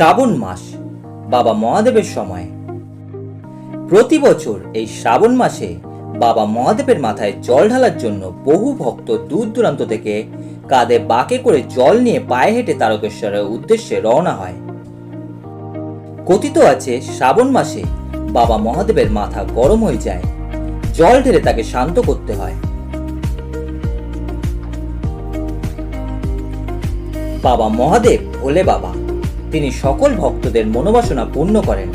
শ্রাবণ মাস বাবা মহাদেবের সময়। প্রতি বছর এই শ্রাবণ মাসে বাবা মহাদেবের মাথায় জল ঢালার জন্য বহু ভক্ত দূর দূরান্ত থেকে কাঁধে বাঁকে করে জল নিয়ে পায়ে হেঁটে তারকেশ্বরের উদ্দেশ্যে রওনা হয়। কথিত আছে শ্রাবণ মাসে বাবা মহাদেবের মাথা গরম হয়ে যায়, জল ঢেলে তাকে শান্ত করতে হয়। বাবা মহাদেব ভোলে বাবা তিনি সকল ভক্তদের মনোবাসনা পূর্ণ করেন।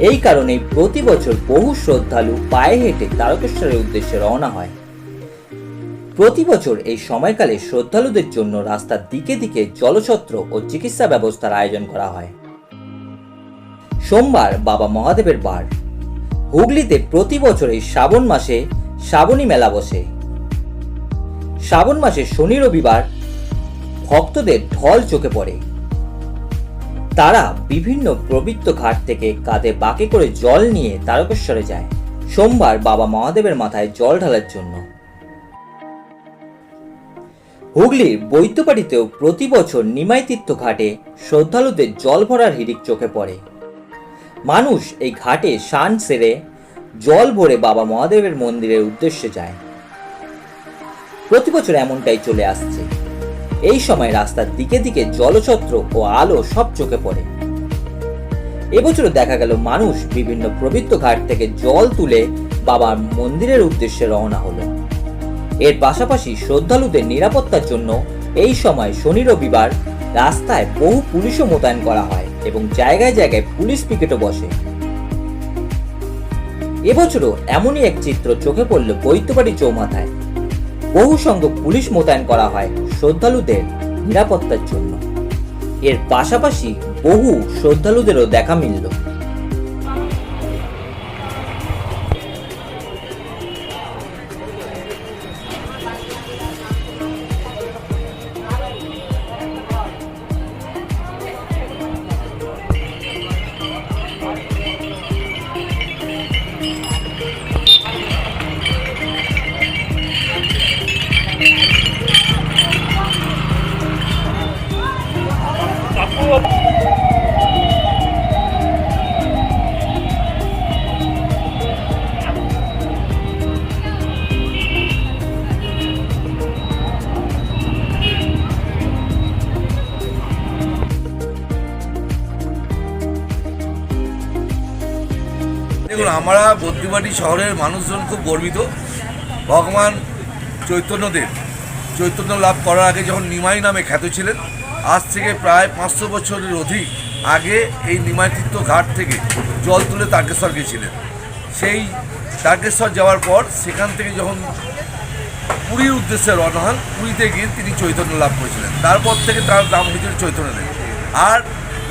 এই কারণেই প্রতি বছর বহু শ্রদ্ধালু পায়ে হেঁটে তারকেশ্বরের উদ্দেশ্যে রওনা হয়। প্রতি বছর এই সময়কালে শ্রদ্ধালুদের জন্য রাস্তার দিকে দিকে জলছত্র ও চিকিৎসা ব্যবস্থার আয়োজন করা হয়। সোমবার বাবা মহাদেবের বার। হুগলিতে প্রতি বছর এই শ্রাবণ মাসে শ্রাবণী মেলা বসে। শ্রাবণ মাসে শনি রবিবার ভক্তদের ঢল চোখে পড়ে। তারা বিভিন্ন পবিত্র ঘাট থেকে কাঁধে বাঁকে করে জল নিয়ে তারকেশ্বরে যায়। সোমবার বাবা মহাদেবের মাথায় জল ঢালার জন্য। হুগলির বৈদ্যবাড়িতেও প্রতি বছর নিমাই তীর্থ ঘাটে শ্রদ্ধালুদের জল ভরার হিড়িক চোখে পড়ে। মানুষ এই ঘাটে স্নান সেরে জল ভরে বাবা মহাদেবের মন্দিরের উদ্দেশ্যে যায়। প্রতি বছর এমনটাই চলে আসছে। এই সময় রাস্তার দিকে দিকে জলছত্র ও আলো সব চোখে পড়ে। এবছরও দেখা গেল মানুষ বিভিন্ন পবিত্র ঘাট থেকে জল তুলে বাবার মন্দিরের উদ্দেশ্যে রওনা হলো। এর পাশাপাশি শ্রদ্ধালুদের নিরাপত্তার জন্য এই সময় শনি রবিবার রাস্তায় বহু পুলিশও মোতায়েন করা হয় এবং জায়গায় জায়গায় পুলিশ পিকেটও বসে। এবছরও এমনই এক চিত্র চোখে পড়ল বৈদ্যবাড়ি চৌমাথায়। বহু সংখ্যক পুলিশ মোতায়েন করা হয়। শ্রদ্ধালুদের নিরাপত্তার জন্য। এর পাশাপাশি বহু শ্রদ্ধালুদেরও দেখা মিলল। দেখুন, আমরা বদ্রিবাটি শহরের মানুষজন খুব গর্বিত। ভগবান চৈতন্যদেব, চৈতন্য লাভ করার আগে যখন নিমাই নামে খ্যাত ছিলেন, আজ থেকে প্রায় পাঁচশো বছরের অধিক আগে এই নিমাইতীর্থ ঘাট থেকে জল তুলে তারকেশ্বর গেছিলেন সেই তারকেশ্বর যাওয়ার পর সেখান থেকে যখন পুরীর উদ্দেশ্যে রওনা হন, পুরীতে গিয়ে তিনি চৈতন্য লাভ করেছিলেন। তারপর থেকে তার নাম হয়েছিল চৈতন্যদেব। আর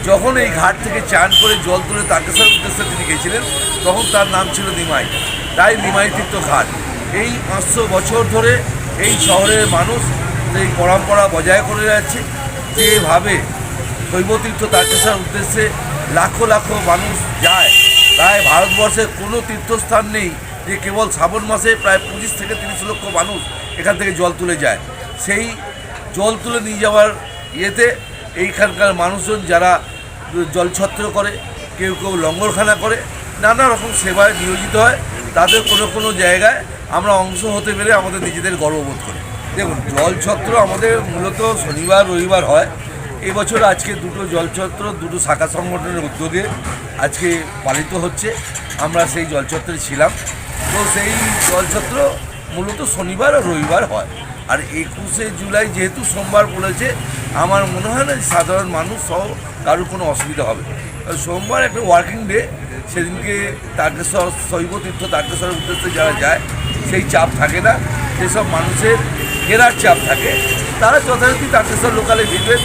যখন এই ঘাট থেকে চান করে জল তুলে তারকেশ্বর উদ্দেশ্যে তিনি গেছিলেন তখন তার নাম ছিল নিমাই। তাই নিমাই তীর্থ ঘাট। এই পাঁচশো বছর ধরে এই শহরের মানুষ এই পরম্পরা বজায় করে যাচ্ছে যেভাবে শৈবতীর্থ তারকেশ্বর উদ্দেশ্যে লাখো লাখো মানুষ যায়। প্রায় ভারতবর্ষের কোনো তীর্থস্থান নেই যে কেবল শ্রাবণ মাসে প্রায় পঁচিশ থেকে তিরিশ লক্ষ মানুষ এখান থেকে জল তুলে যায়। সেই জল তুলে নিয়ে যাওয়ার ইয়েতে এইখানকার মানুষজন যারা জলছত্র করে, কেউ কেউ লঙ্গরখানা করে নানা রকম সেবায় নিয়োজিত হয়। তাদের কোনো কোনো জায়গায় আমরা অংশ হতে পেরে আমাদের নিজেদের গর্ববোধ করি। দেখুন, জলছত্র আমাদের মূলত শনিবার, রবিবার হয়। এবছর আজকে দুটো জলছত্র, দুটো শাখা সংগঠনের উদ্যোগে আজকে পালিত হচ্ছে। আমরা সেই জলছত্রে ছিলাম। তো সেই জলছত্র মূলত শনিবার আর রবিবার হয়। আর একুশে জুলাই যেহেতু সোমবার পড়েছে, আমার মনে হয় না সাধারণ মানুষ সহ কারোর কোনো অসুবিধা হবে। সোমবার একটা ওয়ার্কিং ডে সেদিনকে তারকেশ্বর শৈব তীর্থ তারকেশ্বরের উদ্দেশ্যে যারা যায়, সেই চাপ থাকে না। সেসব মানুষের ফেরার চাপ থাকে, তারা যথারীতি তারকেশ্বর লোকালে ভিড়বেন,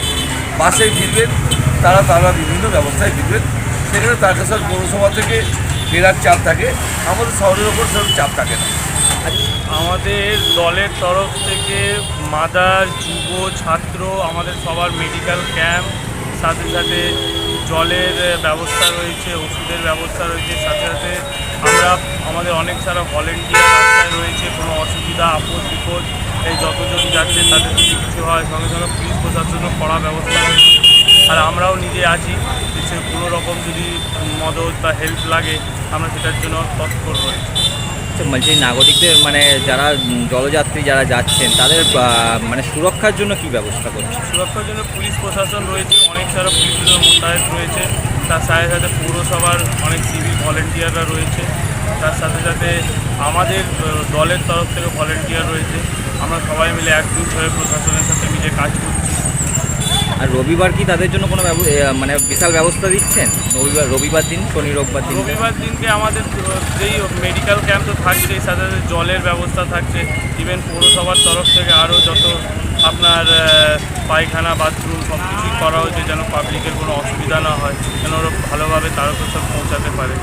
বাসে ভিড়বেন, তারা তারা বিভিন্ন ব্যবস্থায় ভিড়বেন। সেখানে তারকেশ্বর পৌরসভা থেকে ফেরার চাপ থাকে, আমাদের শহরের ওপর সেরকম চাপ থাকে না। আমাদের দলের তরফ থেকে মাদার, যুব, ছাত্র, আমাদের সবার মেডিকেল ক্যাম্প সাথে সাথে জলের ব্যবস্থা রয়েছে, ওষুধের ব্যবস্থা রয়েছে, সাথে সাথে আমরা আমাদের অনেক সারা ভলেন্টিয়ার রাস্তায় রয়েছে, কোনো অসুবিধা, আপদ বিপদ, এই যতজন যাচ্ছে তাদের যদি কিছু হয়, সঙ্গে সঙ্গে পুলিশ প্রশাসনও কড়া ব্যবস্থা রয়েছে। আর আমরাও নিজে আছি যে কোনো রকম যদি মদত বা হেল্প লাগে, আমরা সেটার জন্য তৎপর রয়েছি। বলছি নাগরিকদের মানে যারা জলযাত্রী যারা যাচ্ছেন, তাদের মানে সুরক্ষার জন্য কি ব্যবস্থা করছে সুরক্ষার জন্য পুলিশ প্রশাসন রয়েছে, অনেক সারা পুলিশের মোতায়েন রয়েছে। তার সাথে সাথে পৌরসভার অনেক সিভিল ভলেন্টিয়াররা রয়েছে। তার সাথে সাথে আমাদের দলের তরফ থেকে ভলেন্টিয়ার রয়েছে। আমরা সবাই মিলে একজুট হয়ে প্রশাসনের সাথে মিলে কাজ করছি। আর রবিবার কি তাদের জন্য কোনো মানে বিশাল ব্যবস্থা দিচ্ছেন? রবিবার রবিবার দিন, শনি, রোববার দিন? রবিবার দিনকে আমাদের যেই মেডিকেল ক্যাম্প তো থাকছেই সাথে সাথে জলের ব্যবস্থা থাকছে ইভেন পৌরসভার তরফ থেকে আরও যত আপনার পায়খানা বাথরুম সব কিছুই করা হচ্ছে যেন পাবলিকের কোনো অসুবিধা না হয়, যেন ওরা ভালোভাবে তারকেশ্বর পৌঁছাতে পারে।